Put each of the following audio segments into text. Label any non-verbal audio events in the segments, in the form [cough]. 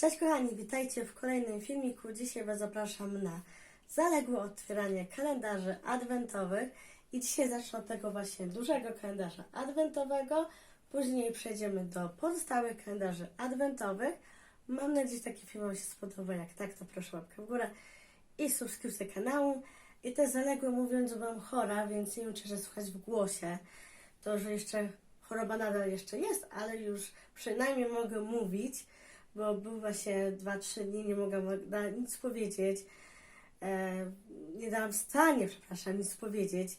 Cześć kochani, witajcie w kolejnym filmiku. Dzisiaj Was zapraszam na zaległe otwieranie kalendarzy adwentowych. I dzisiaj zacznę od tego właśnie dużego kalendarza adwentowego. Później przejdziemy do pozostałych kalendarzy adwentowych. Mam nadzieję, że taki film Wam się spodoba. Jak tak, to proszę łapkę w górę i subskrypcję kanału. I te zaległe mówiąc, że byłam chora, więc nie czy że słychać w głosie. To, że jeszcze choroba nadal jeszcze jest, ale już przynajmniej mogę mówić, bo był właśnie 2-3 dni, nie mogłam nic powiedzieć. E, nie dałam stanie, przepraszam, nic powiedzieć.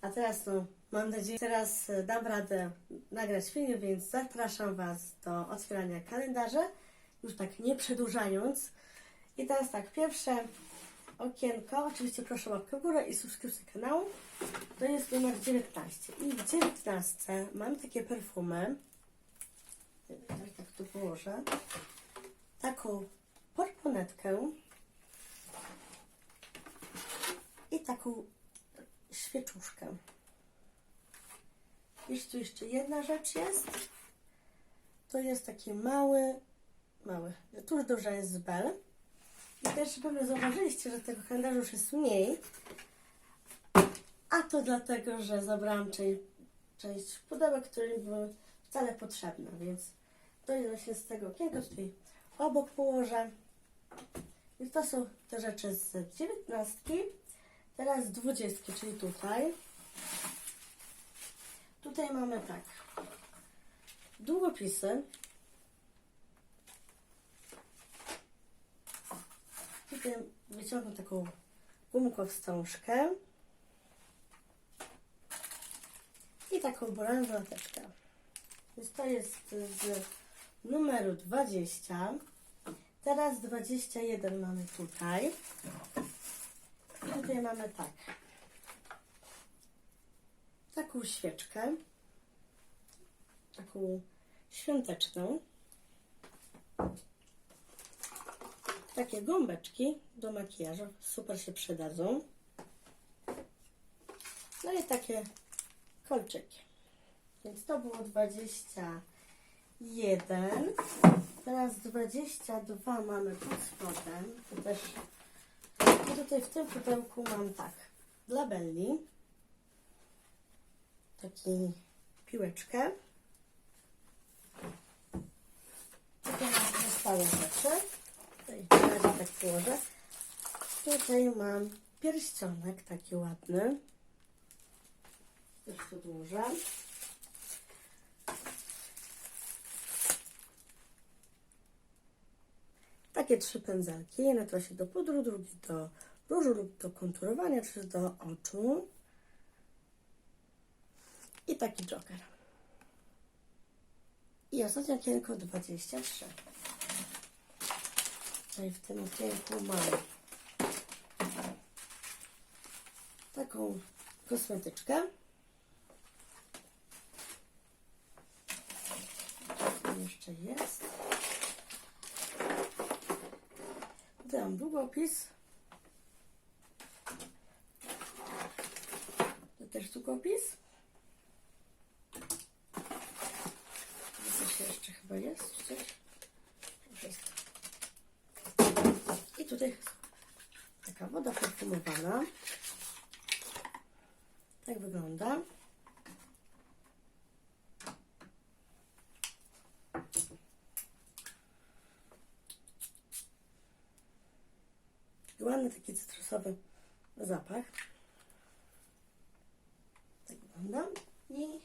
A teraz, no, mam nadzieję, teraz e, dam radę nagrać film, więc zapraszam Was do otwierania kalendarza, już tak nie przedłużając. I teraz tak, pierwsze okienko, oczywiście proszę łapkę w górę i subskrypcję kanału. To jest numer 19. I w 19 mam takie perfumy. Tak, tak tu położę. Taką porponetkę. I taką świeczuszkę. Jeszcze tu jeszcze jedna rzecz jest. To jest taki mały, mały, tuż duża jest bel. I też pewnie zauważyliście, że tego kalendarza już jest mniej. A to dlatego, że zabrałam część, część pudełek, które były wcale potrzebne, więc jest właśnie z tego okienka tutaj obok położę. I to są te rzeczy z dziewiętnastki. Teraz z dwudziestki, czyli tutaj. Tutaj mamy tak. Długopisy. Tutaj wyciągnę taką gumką wstążkę. I taką bransoleteczkę. Więc to jest z numeru 20. Teraz 21 mamy tutaj. I tutaj mamy tak. Taką świeczkę. Taką świąteczną. Takie gąbeczki do makijażu. Super się przydadzą. No i takie kolczyki. Więc to było 21. Teraz 22 mamy pod spodem. To też. I tutaj w tym pudełku mam tak. Dla Belli. Taki piłeczkę. Tutaj mam pozostałe rzeczy. Tutaj tak położę. Tutaj mam pierścionek taki ładny. Też tu Takie trzy pędzelki. Jeden się do pudru, drugi do różu lub do konturowania, czy do oczu. I taki joker. I ostatnie okienko 23. Tutaj w tym okienku mam taką kosmetyczkę. Jeszcze jest. Mam długopis. To też długopis. Coś jeszcze chyba jest. Coś? Wszystko. I tutaj taka woda perfumowana. Tak wygląda. Ładny taki cytrusowy zapach. Tak wygląda. I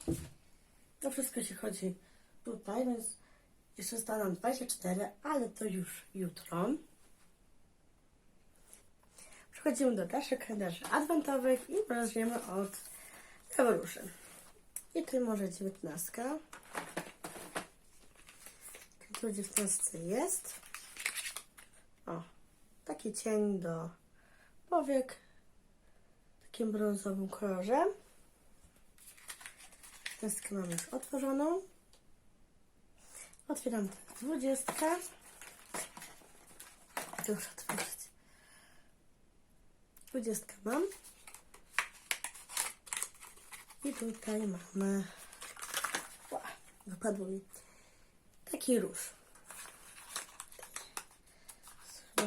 to wszystko się chodzi tutaj, więc jeszcze zostało nam 24, ale to już jutro. Przechodzimy do dalszych kalendarzy adwentowych i zaczniemy od kawaluszy. I tu może 19. Tu 19 jest. Taki cień do powiek takim brązowym kolorze. Testkę mam już otworzoną. Otwieram teraz 20. Już otworzyć. 20 mam. I tutaj mamy. Ła, wypadło mi. Taki róż.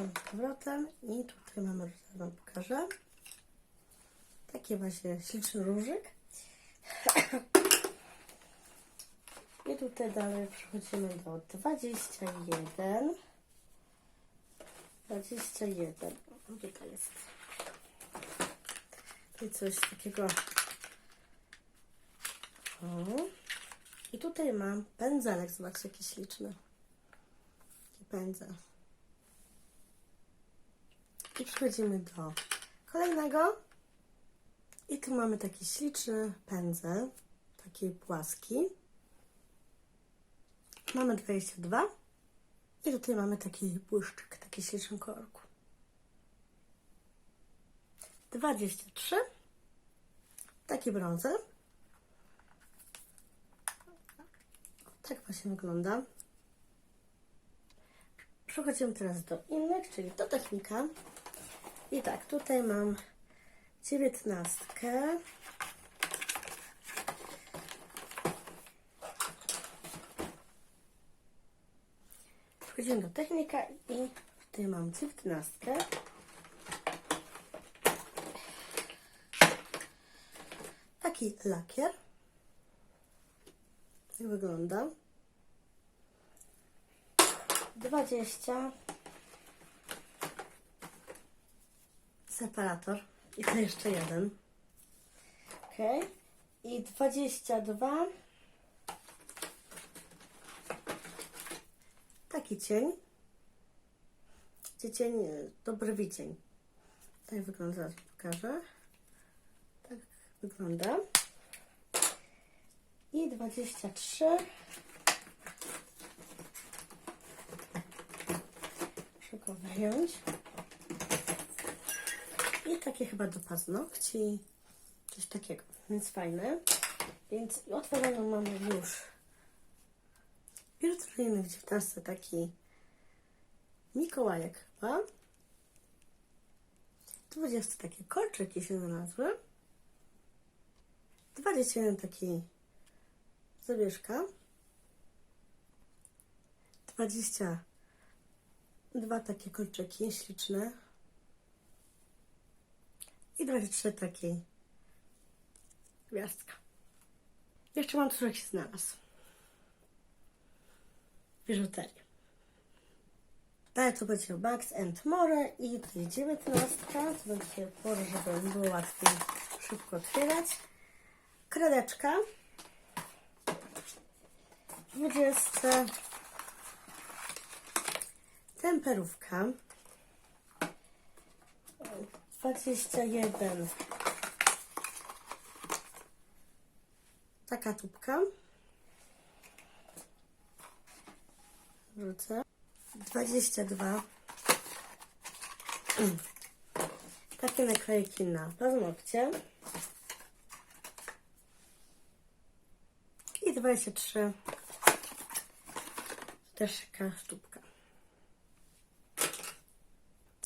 Powrotem i tutaj mamy, zaraz wam pokażę. Taki właśnie śliczny różyk. I tutaj dalej przechodzimy do 21. 21. O, Tutaj jest. I coś takiego. O. I tutaj mam pędzelek. Zobaczcie, jaki śliczny. Pędzel. I przechodzimy do kolejnego. I tu mamy taki śliczny pędzel. Taki płaski. Mamy 22. I tutaj mamy taki błyszczyk, taki śliczny kolorku. 23. Taki brązer. Tak właśnie wygląda. Przechodzimy teraz do innych, czyli do technika. I tak, tutaj mam dziewiętnastkę. Przechodzimy do technika i tutaj mam dziewiętnastkę. Taki lakier. Jak wygląda? 20 separator i to jeszcze jeden. Ok. I 22 taki cień. Gdzie cień, e, dobry widzień. Tak wygląda, zaraz pokażę. Tak wygląda. I 23 Muszę go wyjąć. I takie chyba do paznokci. Coś takiego. Więc fajne. Więc otworzoną mamy już. Ilustujemy w 19 taki Mikołajek chyba. 20 takie kolczyki się znalazły. 21 taki zawieszka. 22 takie kolczyki śliczne. I 23 takie gwiazdka. Jeszcze mam coś się znalazł. Biżuterię. Dalej to będzie Max and More i tutaj 19. To będzie porę, żeby było łatwiej szybko otwierać. Kredeczka. 20. Temperówka. 21. Taka tubka. Wrócę. 22. Mm. [clears throat] Takie naklejki na paznokcie. I 23. Też taka sztuka.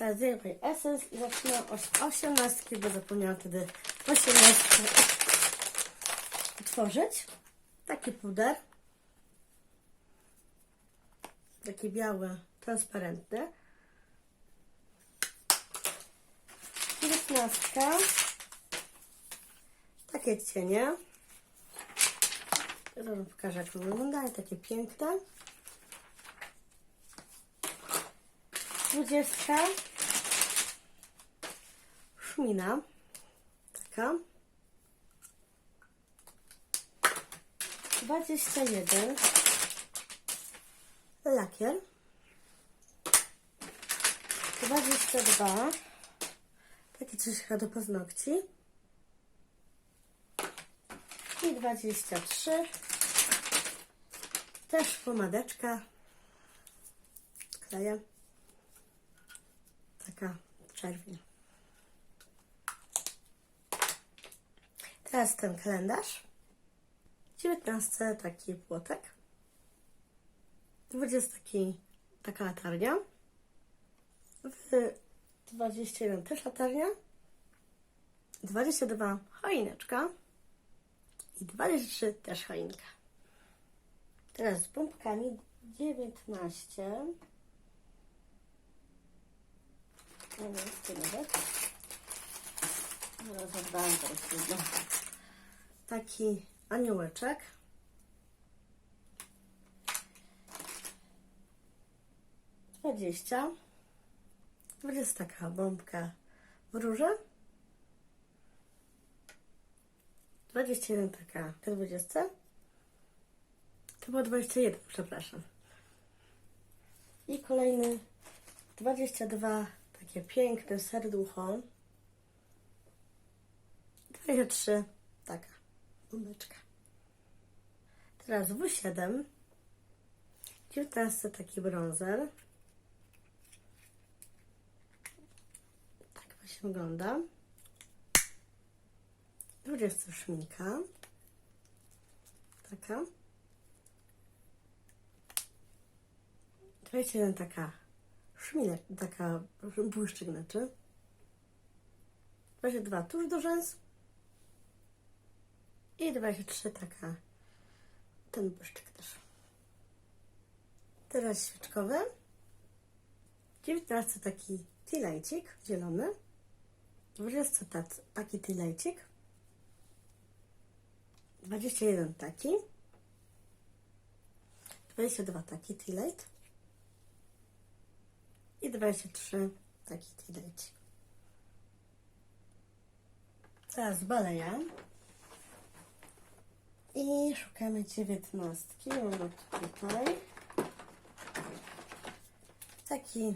Teraz zjadaj Essence i zacznę od 18, bo zapomniałam wtedy 18 utworzyć. Taki puder. Taki biały, transparentny. 19. Takie cienie. Wam pokażę, jak wyglądają. Takie piękne. 20. Szmina. Taka. 21. Lakier. 22. Takie chyba do paznokci. I 23. Też pomadeczka. Kleję. Taka czerwień. Teraz ten kalendarz. 19 taki płotek. 20 taki, taka latarnia. W 21 też latarnia. 22 choineczka. I 23 też choinka. Teraz z pompkami 19. Nie wiem, czy nawet. Oddałem teraz trudno. Taki aniołeczek. Dwadzieścia. Dwadzieścia taka bombka. Dwadzieścia jeden taka te dwudziestce. To było dwadzieścia jeden, przepraszam. I kolejny 22 takie piękne serducho. 23 taka bombeczka. Teraz W7. 19 taki brązer. Tak właśnie wygląda. 20 szminka. Taka. 21 taka szminek, taka błyszczyk znaczy. 22 tuż do rzęs. I 23 taka ten błyszczyk też. Teraz świeczkowy. 19 taki tilejcik zielony. 20 tac, taki tilejcik. 21 taki. 22 taki tilejt. I 23 taki tilejcik. Teraz baleja. I szukamy dziewiętnastki. Mamy tutaj taki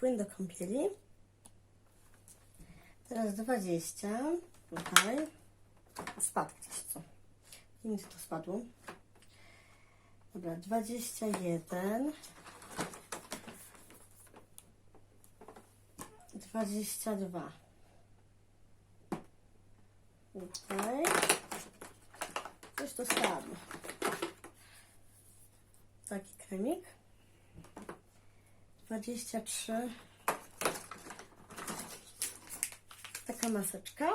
płyn do kąpieli. Teraz 20. Tutaj. Spadł gdzieś co. Gdzie to spadło. Dobra, 21. 22. Tutaj. Coś to spadło. Taki kremik. 23. Taka maseczka.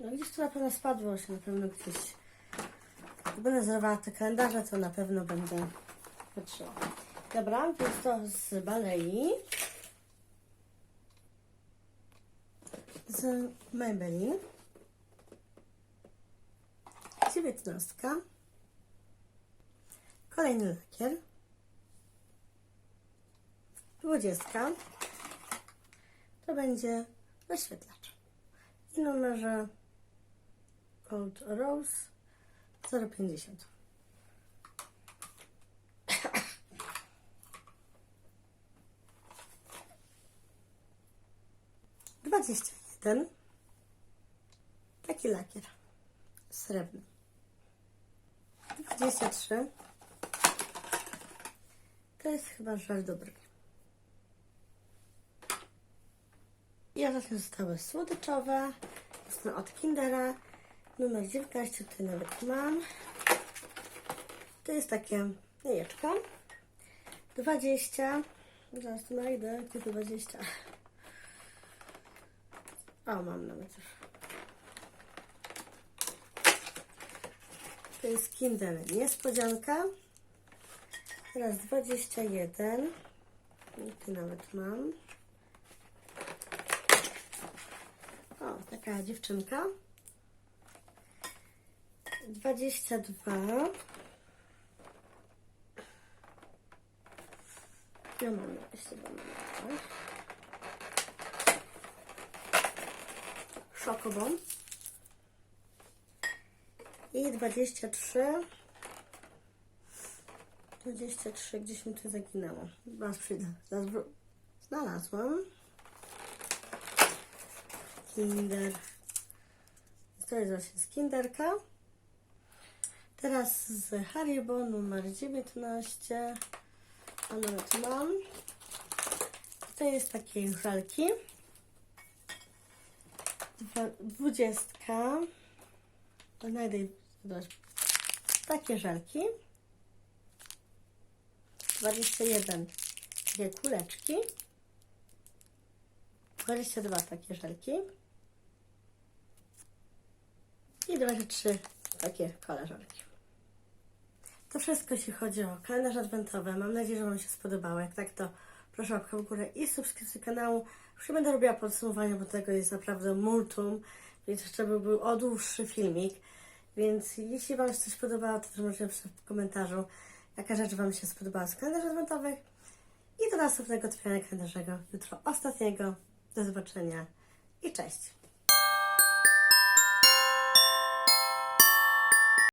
No gdzieś tu na pewno spadło się, na pewno gdzieś. Jak będę zerwała te kalendarze, to na pewno będę patrzyła. Dobra, więc to z balei. z Maybelline. Dziewiętnastka. Kolejny lakier. Dwudziestka. To będzie wyświetlacz. I numerze Gold Rose 050. Dwadzieścia jeden. Taki lakier. Srebrny. 23. To jest chyba żal dobry. I ostatnio zostały słodyczowe. Są od Kindera. Numer 19 tutaj nawet mam. To jest takie jajeczko. 20. Zaraz znajdę. Gdzie to 20? O, mam nawet już. To jest Kinder Niespodzianka. Teraz 21. I tu nawet mam. O, taka dziewczynka. 22. Ja mam jakieś chyba mam. I 23. 23, gdzieś mi tu zaginęło. Zaraz wró- Znalazłam. Kinder. To jest właśnie z Kinderka. Teraz z Haribo numer 19. A nawet mam. To jest takie żelki. Dwudziestka. Znajdę takie żelki. 21 takie kuleczki. 22 takie żelki. I 23 takie koleżanki. To wszystko, jeśli chodzi o kalendarz adwentowy. Mam nadzieję, że Wam się spodobało. Jak tak, to proszę łapkę w górę i subskrypcję kanału. Już nie będę robiła podsumowania, bo tego jest naprawdę multum, więc jeszcze by był o dłuższy filmik. Więc jeśli Wam się coś podobało, to możecie w komentarzu, jaka rzecz Wam się spodobała z kalendarzy adwentowych. I do następnego otwierania kalendarzego jutro ostatniego. Do zobaczenia i cześć!